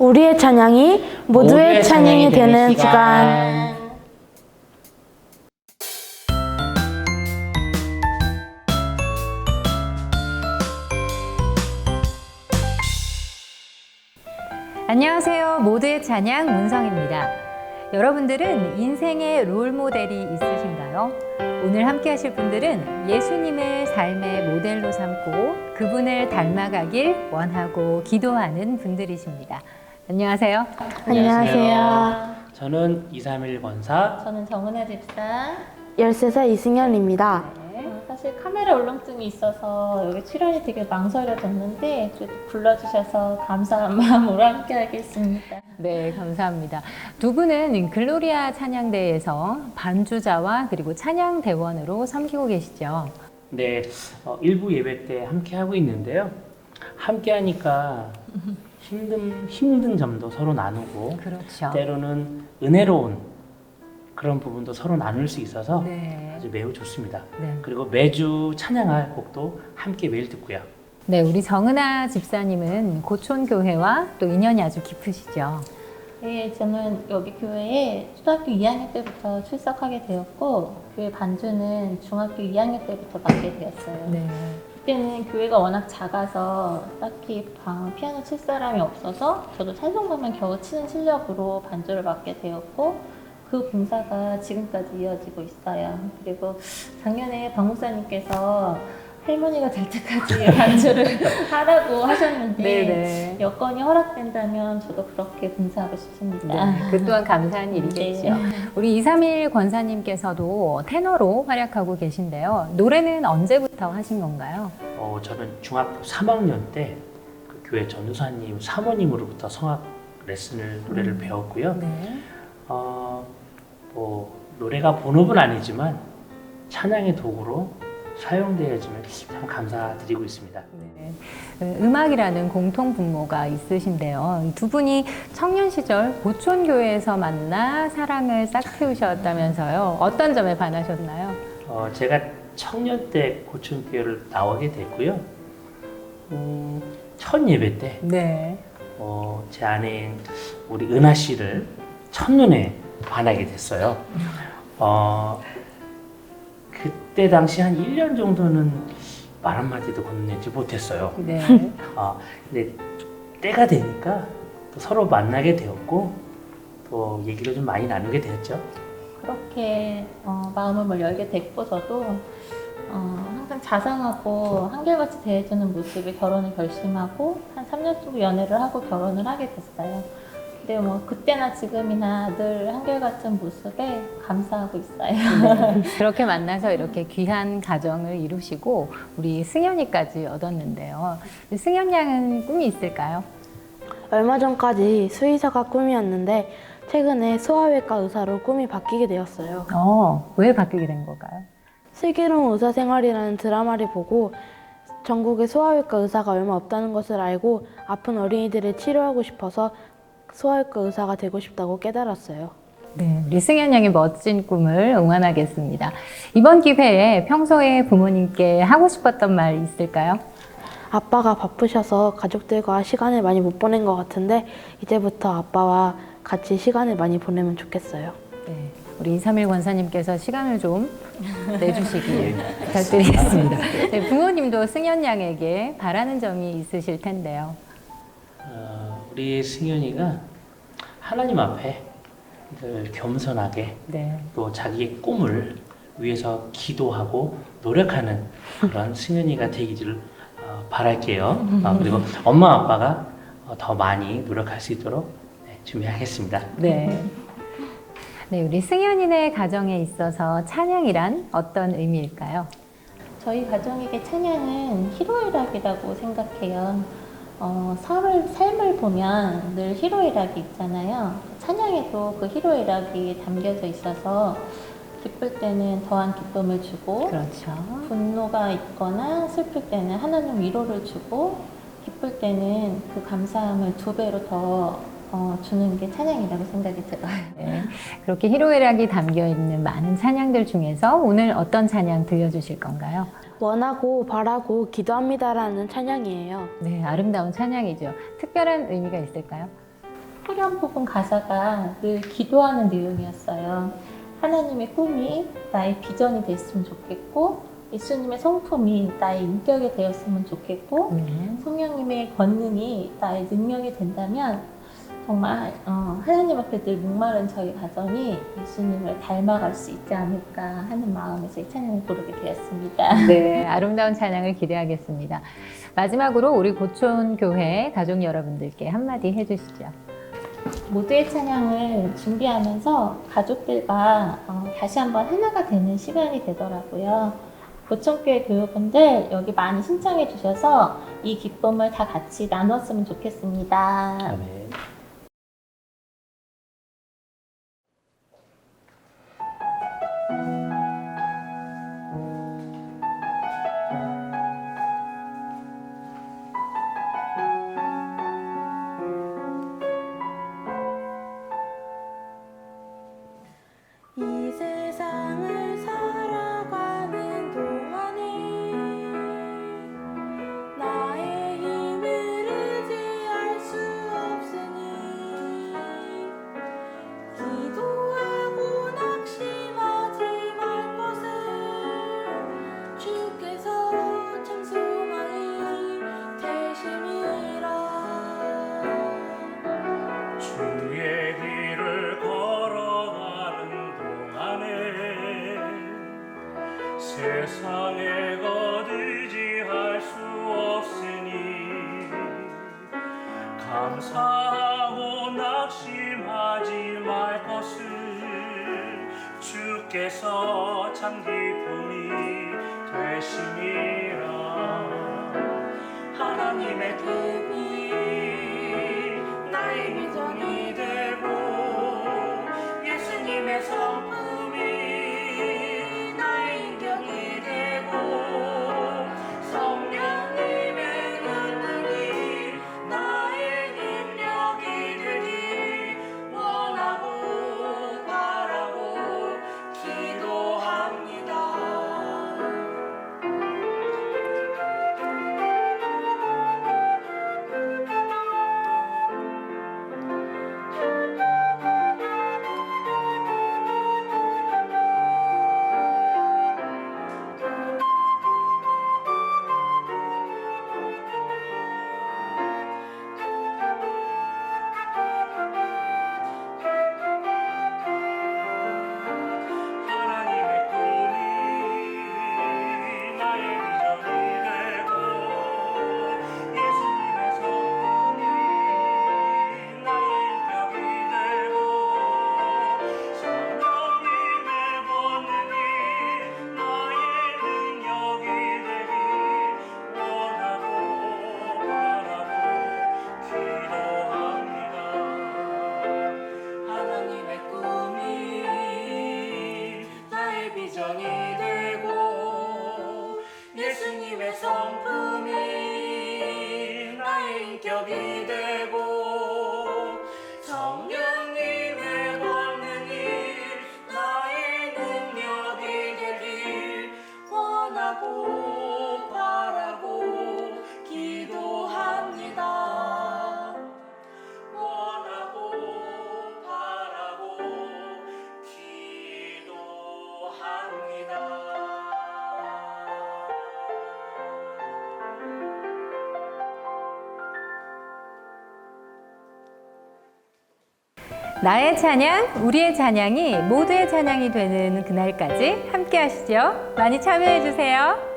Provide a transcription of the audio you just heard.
우리의 찬양이 모두의 찬양이 되는 시간. 안녕하세요. 모두의 찬양 문성입니다. 여러분들은 인생의 롤 모델이 있으신가요? 오늘 함께 하실 분들은 예수님을 삶의 모델로 삼고 그분을 닮아가길 원하고 기도하는 분들이십니다. 안녕하세요. 안녕하세요. 저는 231 권사 저는 정은혜 집사. 13살 이승현입니다. 어, 사실 카메라 울렁증이 있어서 여기 출연이 되게 망설여졌는데 그래도 불러주셔서 감사한 마음으로 함께 하겠습니다. 네, 감사합니다. 두 분은 글로리아 찬양대에서 반주자와 그리고 찬양대원으로 섬기고 계시죠. 네, 어, 일부 예배 때 함께 하고 있는데요. 함께 하니까 힘든 힘든 점도 서로 나누고 그렇죠. 때로는 은혜로운 그런 부분도 서로 나눌 수 있어서 네. 아주 매우 좋습니다. 네. 그리고 매주 찬양할 곡도 함께 매일 듣고요. 네, 우리 정은아 집사님은 고촌 교회와 또 인연이 아주 깊으시죠. 네, 저는 여기 교회에 초등학교 2학년 때부터 출석하게 되었고 교회 반주는 중학교 2학년 때부터 맡게 되었어요. 네. 그때는 교회가 워낙 작아서 딱히 방 피아노 칠 사람이 없어서 저도 찬송가만 겨우 치는 실력으로 반주를 맡게 되었고 그 봉사가 지금까지 이어지고 있어요. 그리고 작년에 박 목사님께서 할머니가 될 때까지 반주를 하라고 하셨는데 네네. 여건이 허락된다면 저도 그렇게 봉사하고 싶습니다. 네, 그 또한 감사한 일이겠죠. 네. 우리 231 권사님께서도 테너로 활약하고 계신데요. 노래는 언제부터 하신 건가요? 어, 저는 중학교 3학년 때 그 교회 전도사님 사모님으로부터 성악 레슨을 노래를 배웠고요. 네. 어, 뭐 노래가 본업은 아니지만 찬양의 도구로 사용되어지면 참 감사드리고 있습니다. 네. 그 음악이라는 공통 분모가 있으신데요. 이두 분이 청년 시절 고촌교회에서 만나 사랑을 싹 틔우셨다면서요. 어떤 점에 반하셨나요? 어, 제가 청년 때 고춘교회를 나오게 됐고요. 음, 첫 예배 때, 네. 어, 제 아내인 우리 은하 씨를 첫눈에 반하게 됐어요. 어, 그때 당시 한 1년 정도는 말 한마디도 건네지 못했어요. 네. 아, 근데 때가 되니까 또 서로 만나게 되었고, 또 얘기를 좀 많이 나누게 되었죠. 그렇게 어, 마음을 열게 됐고 저도 어, 항상 자상하고 한결같이 대해주는 모습에 결혼을 결심하고 한 3년 정도 연애를 하고 결혼을 하게 됐어요. 근데 뭐 그때나 지금이나 늘 한결같은 모습에 감사하고 있어요. 네. 그렇게 만나서 이렇게 귀한 가정을 이루시고 우리 승현이까지 얻었는데요. 승현 양은 꿈이 있을까요? 얼마 전까지 수의사가 꿈이었는데 최근에 소아외과 의사로 꿈이 바뀌게 되었어요. 어, 왜 바뀌게 된 걸까요? 슬기로운 의사 생활이라는 드라마를 보고 전국에 소아외과 의사가 얼마 없다는 것을 알고 아픈 어린이들을 치료하고 싶어서 소아외과 의사가 되고 싶다고 깨달았어요. 네, 우리 승현 양의 멋진 꿈을 응원하겠습니다. 이번 기회에 평소에 부모님께 하고 싶었던 말 있을까요? 아빠가 바쁘셔서 가족들과 시간을 많이 못 보낸 것 같은데 이제부터 아빠와 같이 시간을 많이 보내면 좋겠어요. 네, 우리 231 권사님께서 시간을 좀 내주시길 부탁드리겠습니다. 네, 부모님도 승현 양에게 바라는 점이 있으실 텐데요. 어, 우리 승현이가 하나님 앞에 늘 겸손하게 네. 또 자기의 꿈을 위해서 기도하고 노력하는 그런 승현이가 되기를 어, 바랄게요. 어, 그리고 엄마 아빠가 어, 더 많이 노력할 수 있도록 네, 준비하겠습니다. 네. 네, 우리 승현이네 가정에 있어서 찬양이란 어떤 의미일까요? 저희 가정에게 찬양은 희로애락이라고 생각해요. 어, 삶을, 삶을 보면 늘 희로애락이 있잖아요. 찬양에도 그 희로애락이 담겨져 있어서 기쁠 때는 더한 기쁨을 주고 그렇죠. 분노가 있거나 슬플 때는 하나님 위로를 주고 기쁠 때는 그 감사함을 두 배로 더 어, 주는 게 찬양이라고 생각이 들어요. 네, 그렇게 희로애락이 담겨 있는 많은 찬양들 중에서 오늘 어떤 찬양 들려주실 건가요? 원하고 바라고 기도합니다라는 찬양이에요. 네, 아름다운 찬양이죠. 특별한 의미가 있을까요? 후렴 부분 가사가 늘 기도하는 내용이었어요. 하나님의 꿈이 나의 비전이 됐으면 좋겠고 예수님의 성품이 나의 인격이 되었으면 좋겠고 성령님의 권능이 나의 능력이 된다면 정말 어, 하나님 앞에 늘 목마른 저희 가정이 예수님을 닮아갈 수 있지 않을까 하는 마음에서 이 찬양을 부르게 되었습니다. 네, 아름다운 찬양을 기대하겠습니다. 마지막으로 우리 고촌 교회 가족 여러분들께 한마디 해주시죠. 모두의 찬양을 준비하면서 가족들과 어, 다시 한번 하나가 되는 시간이 되더라고요. 고천교회 교우분들 여기 많이 신청해 주셔서 이 기쁨을 다 같이 나눴으면 좋겠습니다. 아멘. 말 것을 주께서 참 기쁨이 되심이라. 하나님의 도움 나의 찬양, 우리의 찬양이 모두의 찬양이 되는 그날까지 함께 하시죠. 많이 참여해 주세요.